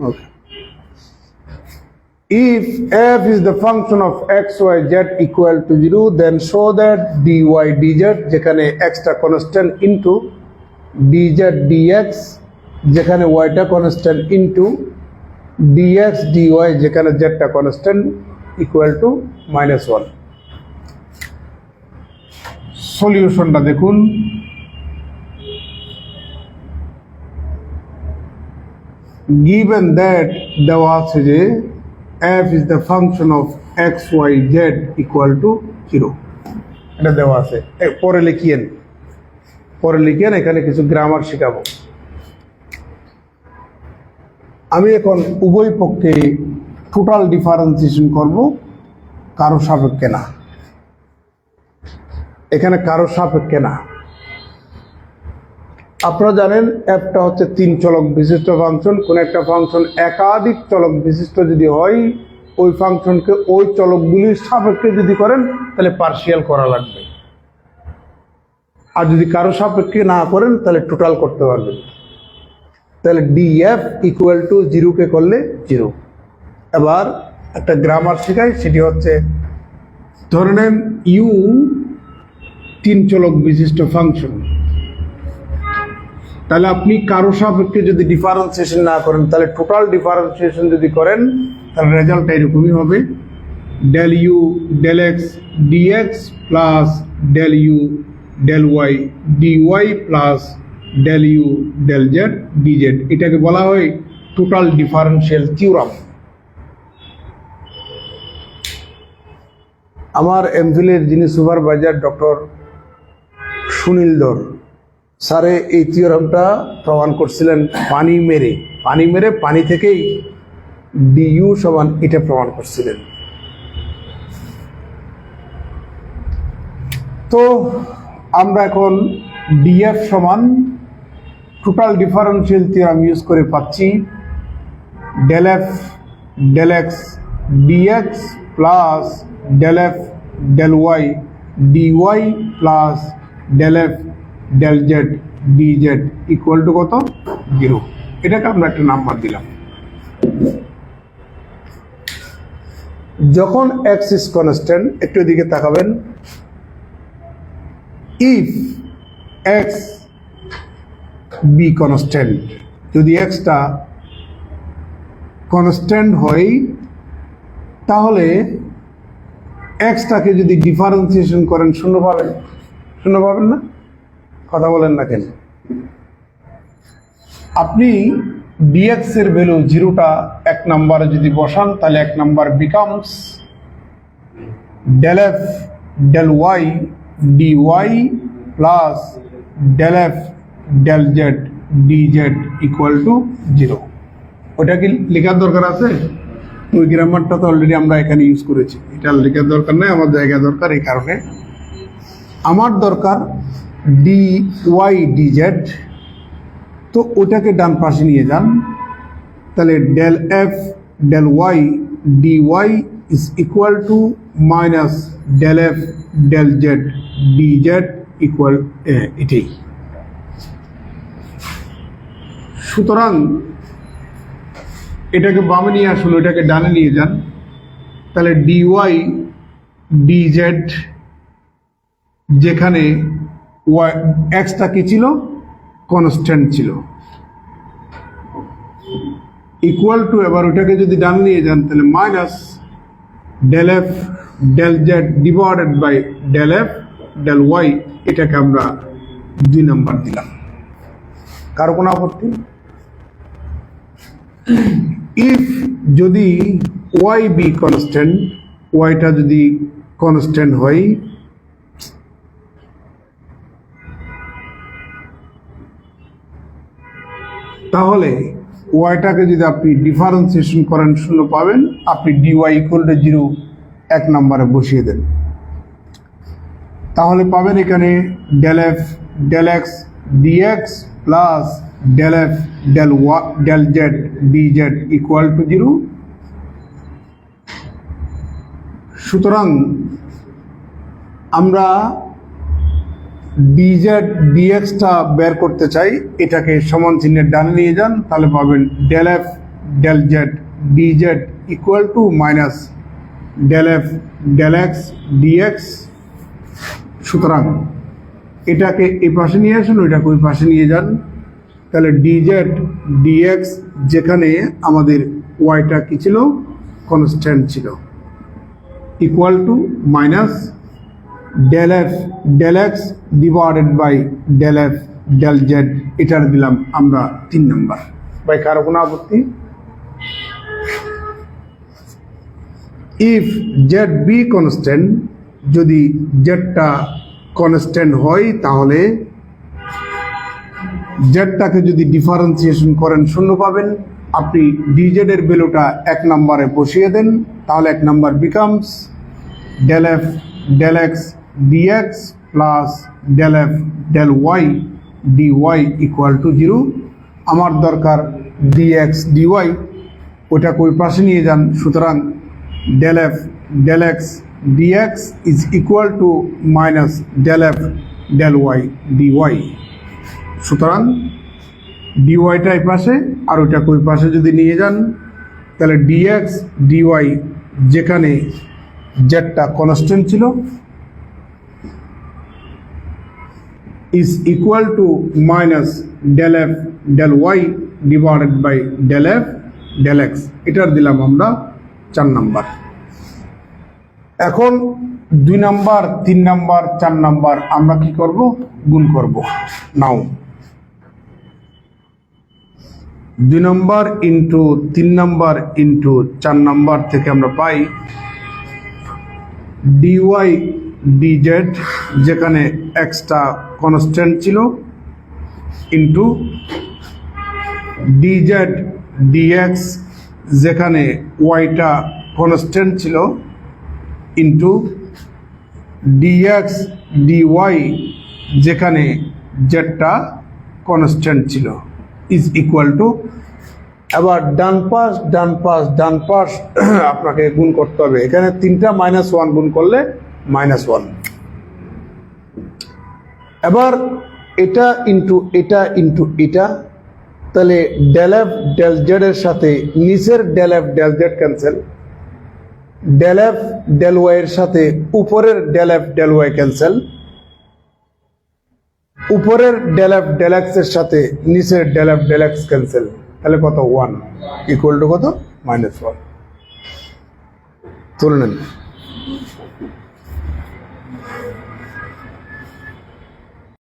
Okay. If f is the function of x, y, z equal to 0, then show that dy, dz যেখানে x টা constant into dz, dx যেখানে y টা constant into dx, dy যেখানে z টা constant equal to minus 1. সলিউশনটা দেখুন given that দেওয়া আছে যে f is the function of x, y, z equal to 0 এটা দেওয়া আছে। পরে লিখিয়েন পরে লিখিয়েন এখানে কিছু গ্রামার শেখাবো। আমি এখন উভয় পক্ষে টোটাল ডিফারেন্সিয়েশন করব, কারও সাপেক্ষে না। এখানে কারও সাপেক্ষে না। আপনারা জানেন, একটা হচ্ছে তিন চলক বিশিষ্ট ফাংশন কোন একটা ফাংশন একাধিক চলক বিশিষ্ট যদি হয়, ওই ফাংশনকে ওই চলকগুলির সাপেক্ষে যদি করেন, তাহলে পার্শিয়াল করা লাগবে। আর যদি কারও সাপেক্ষে না করেন, তাহলে টোটাল করতে পারবেন। তাহলে ডিএফ ইকুয়াল টু জিরোকে করলে জিরো এবার একটা গ্রামার শেখাই, সেটি হচ্ছে, ধরে নেন ইউ তিন চলক বিশিষ্ট ফাংশন তাহলে আপনি কারও সাপেক্ষে যদি ডিফারেন্সিয়েশন না করেন, তাহলে টোটাল ডিফারেন্সিয়েশন যদি করেন, তাহলে রেজাল্ট এরকমই হবে। Del u del x d x plus del u del y d y plus del u del z d z এটাকে বলা হয় টোটাল ডিফারেন্সিয়াল থিওরাম আমার এমফিলের যিনি সুপারভাইজার ডক্টর সুনীল দর স্যারে, এই থিওরামটা প্রমাণ করছিলেন পানি মেরে। পানি মেরে পানি থেকেই ডিইউ সমান এটা প্রমাণ করছিলেন। তো আমরা এখন ডিএফ সমান টোটাল ডিফারেন্সিয়াল থিওরাম ইউজ করে পাচ্ছি। Del f del x d x plus del f del y d y plus del f del z d z equal to কত? জিরো এটাকে আমরা একটা নাম্বার দিলাম। যখন এক্স ইজ কনস্ট্যান্ট একটু এদিকে তাকাবেন। ইফ এক্স বি কনস্ট্যান্ট যদি এক্সটা কনস্ট্যান্ট হয়, তাহলে এক্সটাকে যদি ডিফারেন্সিয়েশন করেন, শূন্য পাবেন। শূন্য পাবেন না? কথা বলেন না কেন? আপনি ডিএক্স এর ভ্যালু জিরোটা এক নাম্বারে যদি বসান, তাহলে এক number becomes del f del y d y plus del f del z d z equal to zero ওটা কি লেখার দরকার আছে? ওই গ্রামারটা তো অলরেডি আমরা এখানে ইউজ করেছি। এটা লেখার দরকার নেই, আমার জায়গা দরকার এই কারণে। আমার দরকার ডি ওয়াই ডি জেড তো ওটাকে ডান পাশে নিয়ে যান। তাহলে del f del y d y is equal to minus del f del z d z equal এটাই। সুতরাং এটাকে বামে নিয়ে আসুন, ওটাকে ডানে নিয়ে যান। তাহলে ডি ওয়াই ডি জেড যেখানে ওয়াই এক্সটা কি ছিল? কনস্ট্যান্ট ছিল। ইকুয়াল টু এবার ওটাকে যদি ডান নিয়ে যান, তাহলে minus del f, del z divided by del f, del y, এটাকে আমরা দুই নাম্বার দিলাম। কারও কোনো আপত্তি? ইফ যদি ওয়াই বি কনস্ট্যান্ট, ওয়াইটা যদি কনস্ট্যান্ট হয় তাহলে ওয়াইটাকে যদি আপনি ডিফারেন্সিয়েশন করেন শূন্য পাবেন, আপনি ডিওয়াই ইকুয়াল টু জিরো এক নম্বরে বসিয়ে দেন। তাহলে পাবেন এখানে del f del x d x plus del f del y del z d z equal to zero সুতরাং আমরা ডিজেড ডিএক্সটা বের করতে চাই। এটাকে সমান চিহ্নের ডানে নিয়ে যান, তাহলে পাবেন del f del z d z equal to minus del f del x d x সুতরাং এটাকে এই পাশে নিয়ে আসুন, ওইটাকে ওই পাশে নিয়ে যান। তাহলে ডিজেড ডিএক্স যেখানে আমাদের ওয়াইটা কি ছিল? কনস্ট্যান্ট ছিল। Equal to minus del f del x divided by del f del z এটার দিলাম আমরা তিন নম্বর। ভাই কারও কোনো আপত্তি? ইফ জেড বি কনস্ট্যান্ট যদি জেডটা কনস্ট্যান্ট হয় তাহলে জেডটাকে যদি ডিফারেন্সিয়েশন করেন শূন্য পাবেন। আপনি ডিজেড এর ভ্যালুটা এক নম্বরে বসিয়ে দেন তাহলে এক number becomes del f del x d x plus del f del y d y equal to zero আমার দরকার ডিএক্স ডিওয়াই ওটাকে ওই পাশে নিয়ে যান। সুতরাং del f del x d x is equal to minus del f del y d y সুতরাং ডিওয়াইটা এই পাশে, আর ওইটাকে ওই পাশে যদি নিয়ে যান, তাহলে ডিএক্স ডিওয়াই যেখানে জেডটা কনস্ট্যান্ট ছিল is equal to minus del f del y divided by del f del x. এটার দিলাম আমরা চার নাম্বার। এখন দুই নাম্বার, তিন নাম্বার, চার নাম্বার আমরা কি করব? গুণ করব। নাও। দুই নম্বর ইন্টু তিন নম্বর ইন্টু চার নম্বর থেকে আমরা পাই ডিওয়াই ডিজেড যেখানে এক্সটা কনস্ট্যান্ট ছিল ইন্টু ডিজেড ডিএক্স যেখানে ওয়াইটা কনস্ট্যান্ট ছিল into d x d y যেখানে জেডটা কনস্ট্যান্ট ছিল ইজ ইকুয়াল টু এবার ডান পাশ ডান পাশ ডান পাশ, আপনাকে গুণ করতে হবে। এখানে তিনটা মাইনাস ওয়ান গুণ করলে মাইনাস ওয়ান এবার এটা ইন্টু এটা ইন্টু এটা, তাহলে ডেল এফ ডেল জেড এর সাথে নিচের del f del z cancel del f del y এর সাথে উপরের del f del y cancel উপরের ডেল এফ ডেল এক্সের সাথে নিচের del f del x cancel তাহলে কত? ওয়ান ইকুয়াল টু কত? মাইনাস ওয়ান তুলে নেন।